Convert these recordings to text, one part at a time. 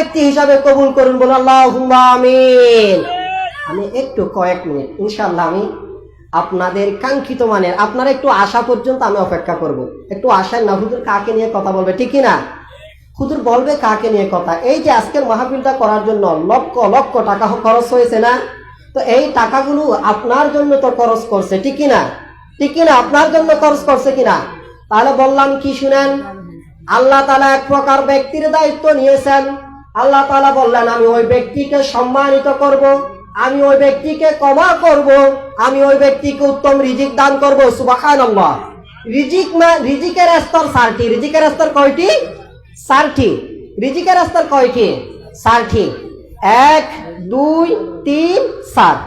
ব্যক্তি হিসাবে কবুল করুন বলে আল্লাহ আমিন। আমি একটু কয়েক মিনিট ইনশাল্লাহ আমি আপনাদের কাঙ্ক্ষিত মানের, আপনারা একটু আশা পর্যন্ত আমি অপেক্ষা করব। একটু আশায় না, হুজুর কাকে নিয়ে কথা বলবে ঠিকই না হুজুর বলবে কাকে নিয়ে কথা? এই যে আজকের মাহফিলটা করার জন্য লক্ষ লক্ষ টাকা খরচ হয়েছে না? তো এই টাকাগুলো আপনার জন্য তো খরচ করছে ঠিকই না ঠিকই না আপনার জন্য খরচ করছে কিনা? তাহলে বললাম কি শুনেন? আল্লাহ তালা এক প্রকার ব্যক্তির দায়িত্ব নিয়েছেন। আল্লাহ তালা বললেন, আমি ওই ব্যক্তিকে সম্মানিত করব, আমি ওই ব্যক্তিকে কমা করব, আমি ওই ব্যক্তিকে উত্তম রিজিক দান করব। সুবাহান রিজিক মা, রিজিকের স্তর সারটি রিজিকের স্তর কয়টি? সারটি রিজিকের স্তর কয়টি? সারটি এক, দুই, তিন, সাত।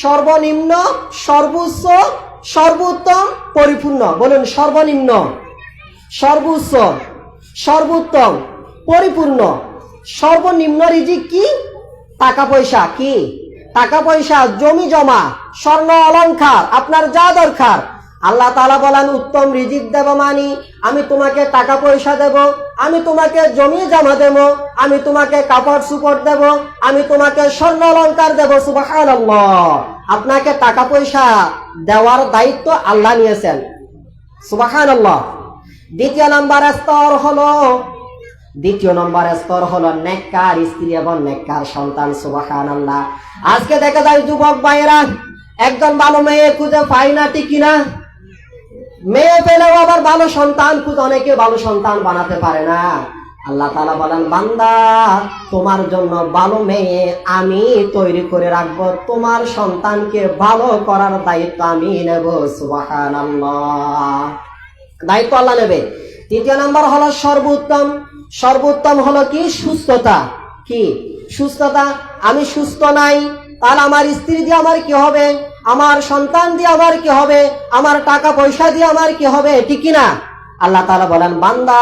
সর্বনিম্ন, সর্বোচ্চ, সর্বোত্তম, পরিপূর্ণ। বলুন, সর্বনিম্ন, সর্বোচ্চ, সর্বোত্তম, পরিপূর্ণ। সর্বনিম্ন রিজিক কি? টাকা পয়সা কি? টাকা পয়সা, জমি জমা, স্বর্ণ অলংকার, আপনার যা দরকার। আল্লাহ তালা বলেন, উত্তম রিজিক দেব মানি, আমি তোমাকে টাকা পয়সা দেব, আমি তোমাকে জমি জমা দেব, আমি তোমাকে কাপড় সুপড় দেব, আমি তোমাকে স্বর্ণ অলংকার দেব। সুবাহ আপনাকে টাকা পয়সা দেওয়ার দায়িত্ব আল্লাহ নিয়েছেন। সুবাহান দ্বিতীয় নাম্বার স্তর হলো দ্বিতীয় নম্বর স্তর হলো নেককার স্ত্রী এবং নেককার সন্তান সুবাহান আল্লাহ আজকে দেখা যায় যুবক ভাইয়েরা, একজন ভালো মেয়ে খুঁজে পায় না, ঠিক কিনা? মেয়ে পেলেও আবার ভালো সন্তান খুঁজে অনেকে ভালো সন্তান বানাতে পারে না। আল্লাহ তালা বলেন, বান্দা, তোমার জন্য ভালো মেয়ে আমি তৈরি করে রাখব, তোমার সন্তানকে ভালো করার দায়িত্ব আমি নেব সুবাহান দায়িত্ব আল্লাহ নেবে। তৃতীয় নাম্বার হলো সর্বোত্তম। সর্বোত্তম হলো কি? সুস্থতা। কি? সুস্থতা? আমি সুস্থ নাই, তাহলে আমার স্ত্রী দিয়ে আমার কি হবে? আমার সন্তান দিয়ে আমার কি হবে? আমার টাকা পয়সা দিয়ে আমার কি হবে? ঠিক না আল্লাহ তালা বলেন, বান্দা,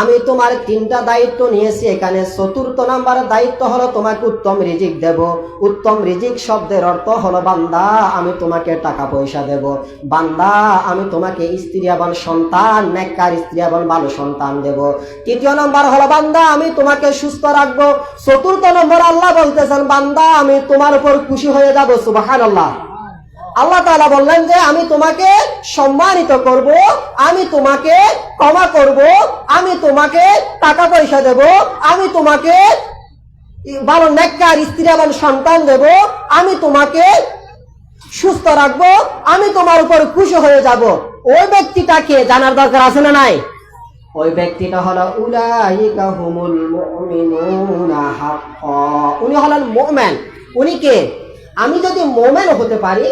আমি তোমার তিনটা দায়িত্ব নিয়েছি, এখানে চতুর্থ নাম্বার দায়িত্ব হলো তোমাকে উত্তম রিজিক দেব। উত্তম রিজিক শব্দের অর্থ হলো, বান্দা, আমি তোমাকে টাকা পয়সা দেব। বান্দা, আমি তোমাকে স্ত্রী এবং সন্তান, নেককার স্ত্রী এবং ভালো সন্তান দেব। তৃতীয় নম্বর হলো, বান্দা, আমি তোমাকে সুস্থ রাখব। চতুর্থ নম্বর আল্লাহ বলতেছেন, বান্দা, আমি তোমার উপর খুশি হয়ে যাব সুবাহান আল্লাহ আল্লাহ তাআলা বললেন যে আমি তোমাকে সম্মানিত করব আমি তোমাকে ক্ষমা করব আমি তোমাকে টাকা পয়সা দেব আমি তোমাকে ভালো নেককার স্ত্রী এবং সন্তান দেব আমি তোমাকে সুস্থ রাখব আমি তোমার উপর খুশি হয়ে যাব। ওই ব্যক্তিটাকে জানার দরকার আছে না নাই? ওই ব্যক্তিটা হলো উলাইকা হুমুল মুমিনুনা হাক্কা। উনি হলেন মুমিন। উনি কে? আমি যদি মোমেন হতে পারি,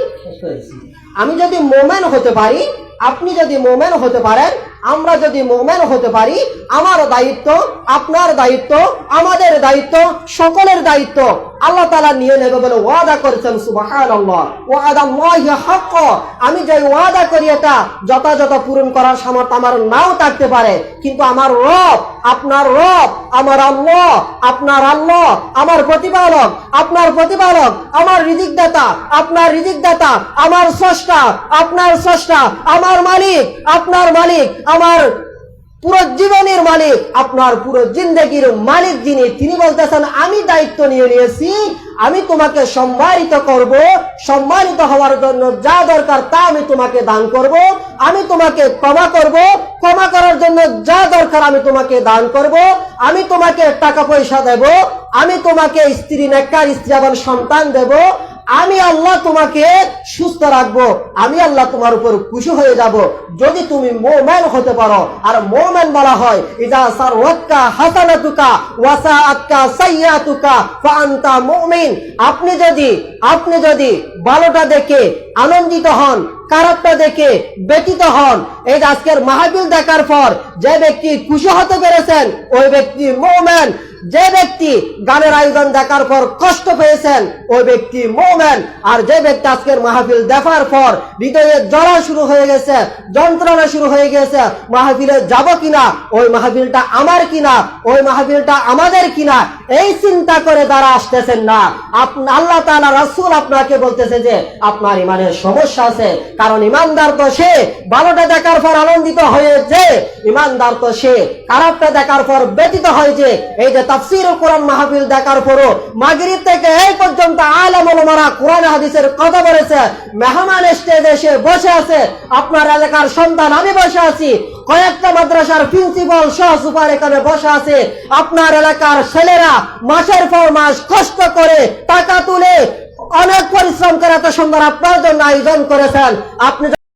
আমি যদি মোমেন হতে পারি, আপনি যদি মোমেন হতে পারেন, আমরা যদি মোমেন হতে পারি, আমার দায়িত্ব আপনার দায়িত্ব, আমাদের দায়িত্ব, সকলের দায়িত্ব। আল্লাহ তালা নিয়ে নেবে বলে ওয়াদা করেছেন সুবাহান আমি যে ওয়াদা করি এটা যথাযথ পূরণ করার সামর্থ্য আমার নাও থাকতে পারে। কিন্তু আমার রব, আপনার রব, আমার আল্লাহ, আপনার আল্লাহ, আমার প্রতিপালক, আপনার প্রতিপালক, আমার রিজিক দাতা আপনার রিজিক দাতা আমার স্রষ্টা, আপনার স্রষ্টা, আমার মালিক, আপনার মালিক, আমার পুরো জীবনের মালিক, আপনার পুরো জিন্দগির মালিক যিনি, তিনি বলতেছেন, আমি দায়িত্ব নিয়ে নিয়েছি, আমি তোমাকে সম্মানিত করব, সম্মানিত হওয়ার জন্য যা দরকার তা আমি তোমাকে দান করব, আমি তোমাকে ক্ষমা করব, ক্ষমা করার জন্য যা দরকার আমি তোমাকে দান করব, আমি তোমাকে টাকা পয়সা দেব, আমি তোমাকে স্ত্রী নেকার স্ত্রী এবং সন্তান দেব আমি আল্লাহ তোমাকে সুস্থ রাখব, আমি আল্লাহ তোমার উপর খুশি হয়ে যাব। যদি তুমি মোমেন হতে পারো, আর মোমেন বলা হয় ইজা সারওয়াক্কা হাসানাতুকা ওয়াসা আতকা সাইয়াতুকা ফাআনতা মুমিন। আপনি যদি আপনি যদি ভালোটা দেখে, আনন্দিত হন, খারাপটা দেখে ব্যতীত হন, এই আজকের মাহফিল দেখার পর যে ব্যক্তি খুশি হতে পেরেছেন, ওই ব্যক্তি মোমেন। যে ব্যক্তি গানের আয়োজন দেখার পর কষ্ট পেয়েছেন, ওই ব্যক্তি মোমেন। আর যে ব্যক্তি আজকের মাহফিল দেখার পর হৃদয়ে জ্বলা শুরু হয়ে গেছে, যন্ত্রণা শুরু হয়ে গেছে, মাহফিলে যাব কিনা, ওই মাহফিলটা আমার কিনা, ওই মাহফিলটা আমাদের কিনা, এই চিন্তা করে তারা আসতেছেন না। আল্লাহ তালা রাসূল আপনাকে বলতেছে যে, আপনার ইমানের সমস্যা আছে, কারণ ইমানদার তো সে ভালোটা দেখার পর আনন্দিত হয়েছে ইমানদার তো সে খারাপটা দেখার পর ব্যতীত হয়েছে এই যে তাফসির কোরআন মাহফিল দেখার পরও মাগরিব থেকে এই পর্যন্ত আলেম ওলামারা কোরআন হাদিসের কথা বলেছে, মেহমান স্টেজে এসে বসে আছে, আপনার এলাকার সন্তান, আমি বসে আছি, কয়েকটা মাদ্রাসার প্রিন্সিপাল সহ সুপার এখানে বসে আছে, আপনার এলাকার ছেলেরা মাসের পর মাস কষ্ট করে টাকা তুলে অনেক পরিশ্রম করে এত সুন্দর আপনার জন্য আয়োজন করেছেন। আপনি